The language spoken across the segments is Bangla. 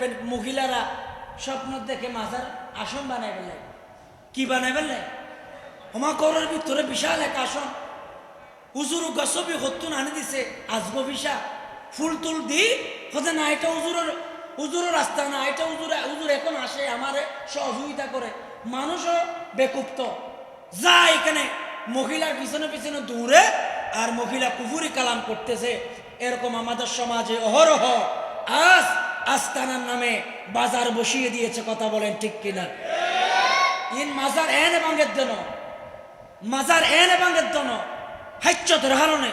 দেখবেন মহিলারা স্বপ্ন দেখে মাজার আসন বানাই ফেলে। কি বানাই ফেলে? করার ভিতরে বিশাল এক আসন। উজুর গছবি হতুন আনি দিছে, আজগো বিশা ফুল তুল দি, হতে না, এটা উজুরের উজুরের রাস্তা না, এটা উজুর উজুর এখন আসে, আমার সহযোগিতা করে। মানুষও বেকুপ্ত। যা এখানে মহিলার পিছনে পিছনে দৌড়ে আর মহিলা কুফুরি কালাম করতেছে। এরকম আমাদের সমাজে অহরহ। আজ আস্তানার নামে বাজার বসিয়ে দিয়েছে কথা বলেন ঠিক কিনা? ইন মাজার এন ভাঙের জন্য। মাজার এন ভাঙের জন্য। হাইচ্যতের হারণে।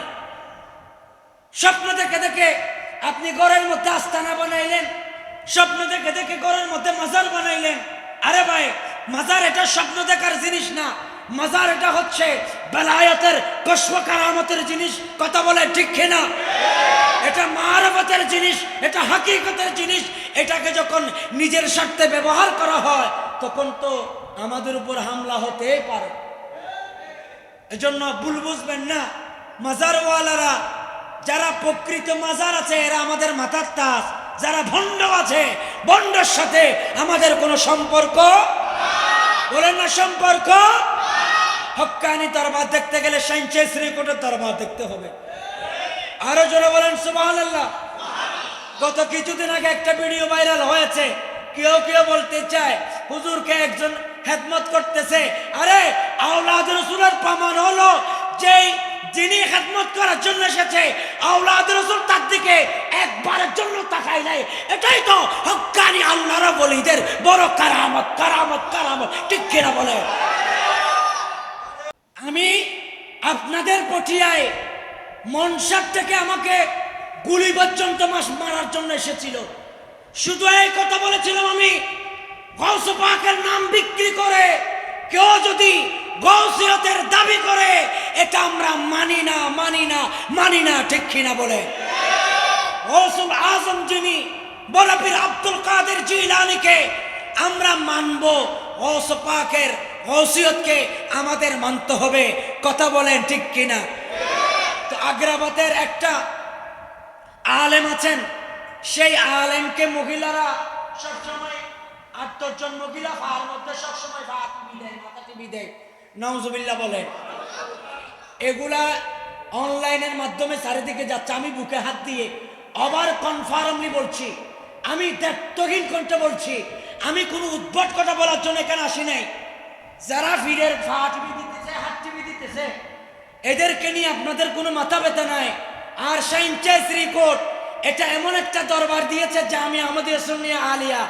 স্বপ্ন দেখে দেখে আপনি ঘরের মধ্যে আস্তানা বানাইলেন। স্বপ্ন দেখে দেখে ঘরের মধ্যে মাজার বানাইলেন। আরে ভাই, মাজার এটা স্বপ্ন দেখার জিনিস না। মাজার এটা হচ্ছে বেলায়তের কস্ম কারামতের জিনিস। কথা বলে ঠিক না এটা মারবতের জিনিস, এটা হাকিকতের জিনিস। এটাকে যখন নিজের স্বার্থে ব্যবহার করা হয়, তখন তো আমাদের উপর হামলা হতেই পারে। এজন্য ভুল বুঝবেন না। মাজারওয়ালারা, যারা প্রকৃত মাজার আছে, এরা আমাদের মাথার তাস। যারা ভণ্ড আছে, ভণ্ডের সাথে আমাদের কোনো সম্পর্ক বলেন না সম্পর্ক হক্কানি দরবার দেখতে গেলে সাইন্সে শ্রীকোটের দরবার দেখতে হবে। আরও জোরে বলেন সুবাহ গত কিছুদিন আগে একটা ভিডিও ভাইরাল হয়েছে। কেউ কেউ বলতে চায়, হুজুরকে একজন হেদমত করতেছে। আরে, আওলাদ রসুলের প্রমাণ হলো যেই যিনি খেদমত করার জন্য এসেছে, আওলাদ রসুল তার দিকে একবারের জন্য তাকাই নাই। এটাই তো হক্কানি আল্লাহর বলিদের বড় কারামত কারামত কারামত। ঠিক কিনা বলে আমি আপনাদের পটিয়ায় মনসার থেকে আমাকে গুলি পর্যন্ত মাস মারার জন্য এসেছিল। শুধু এই কথা বলেছিলাম আমি গৌস পাকের নাম বিক্রি করে কেউ যদি গৌসিয়তের দাবি করে, এটা আমরা মানি না মানি না মানি না, ঠিক কিনা বলে। গৌসুল আজম যিনি বলাপির আব্দুল কাদের জিলানিকে আমরা মানব গৌস পাকের গৌসিয়তকে আমাদের মানতে হবে। কথা বলেন ঠিক কিনা? তো আগ্রাবাদের একটা আলেম আছেন। সেই আলেমকে মহিলারা সবসময় আট দশজন মহিলা ভার মধ্যে সবসময় ভাত দেয় মাথা টিভি দেয় নওজুবিল্লাহ বলেন এগুলা অনলাইনের মাধ্যমে চারিদিকে যাচ্ছে। আমি বুকে হাত দিয়ে আবার কনফার্মলি বলছি। আমি দায়িত্বহীন কণ্ঠে বলছি। আমি কোনো উদ্ভট কথা বলার জন্য এখানে আসি নাই। যারা ফিরের ভা টিভি দিতেছে হাত টিভি দিতেছে এদেরকে নিয়ে আপনাদের কোনো মাথা ব্যথা নাই। আর সাইনচাইস রিপোর্ট, এটা এমন একটা দরবার দিয়েছে যে আমি আমাদের সুন্নিয়া আলিয়া।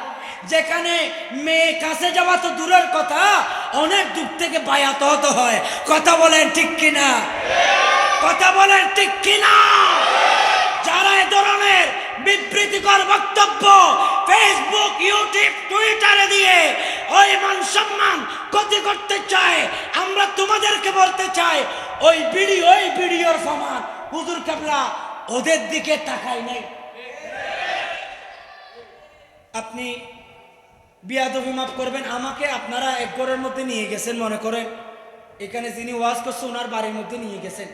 যেখানে মেয়ে কাছে যাওয়া তো দূরের কথা, অনেক দূর থেকে বায়াত হতে হয়। কথা বলেন ঠিক কিনা? কথা বলেন ঠিক কিনা? যারা এ ধরনের বিবৃতিকর বক্তব্য ফেসবুক ইউটিউব টুইটারে দিয়ে ওই মান সম্মান ক্ষতি করতে চায়, আমরা তোমাদেরকে বলতে চাই ওই ভিডিও ওই ভিডিওর সমান। হুজুর কাবলা, ওদের দিকে তাকাই নাই। আপনি বিয়াদবি মাফ করবেন, আমাকে আপনারা এক ঘরের মধ্যে নিয়ে গেছেন, মনে করেন। এখানে যিনি ওয়াজ করছে, ওনার বাড়ির মধ্যে নিয়ে গেছেন।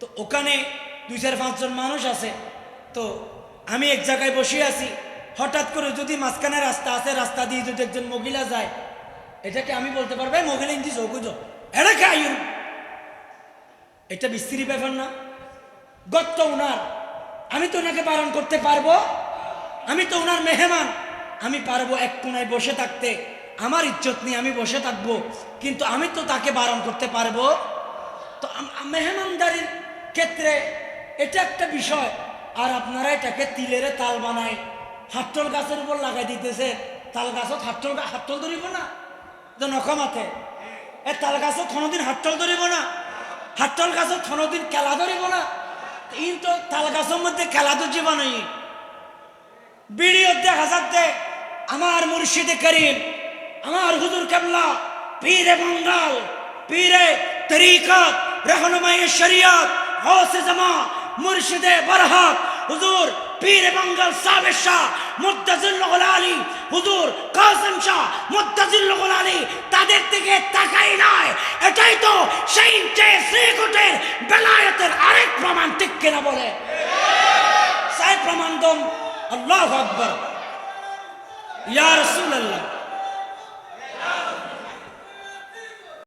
তো ওখানে দুই চার পাঁচজন মানুষ আছে। তো আমি এক জায়গায় বসে আছি। হঠাৎ করে যদি মাঝখানে রাস্তা আছে, রাস্তা দিয়ে যদি একজন মহিলা যায়, এটাকে আমি বলতে পারব, "এই মহিলা ইঞ্জি চৌকুজ এটা আয়ুর এটা বিস্ত্রি ব্যাপার না। গত্ত ওনার আমি তো ওনাকে বারণ করতে পারব। আমি তো ওনার মেহমান। আমি পারব এক কোনায় বসে থাকতে। আমার ইজ্জত নিয়ে আমি বসে থাকব। কিন্তু আমি তো তাকে বারণ করতে পারব। তো মেহমানদারির ক্ষেত্রে এটা একটা বিষয়। আর আপনারা এটাকে তিলেরে তাল বানায়, হাট্টল গাছের উপর লাগাই দিতেছে। তাল গাছত হাট্টল গা- হাট্টল ধরিব না? নখমাতে এ তাল গাছত কোনোদিন হাট্টল ধরিব না? হাট্টল গাছত কোনোদিন খেলা ধরিব না কিন্তু তাল গাছের মধ্যে খেলা তো জীবন ভিডিও দেখা যাচ্ছে আমার মুর্শিদে করিম আমার হুজুর কেবলা পীরে বঙ্গাল পীরে তরিকত রহনুমাই শরিয়ত হৌসে জামা মুর্শিদে বরহাত হুজুর পীরে বঙ্গাল সাবের শাহ মুদ্দাজুল্লাহ আলী হুজুর কাসম শাহ মুদ্দাজুল্লাহ আলী তাদের দিকে তাকাই নাই। এটাই তো সেই যে শ্রীকোটের বেলায়েতের আরেক প্রমাণ, ঠিক কিনা বলে? সাই প্রমাণ দম আল্লাহ আকবর। ইয়া রসুল আল্লাহ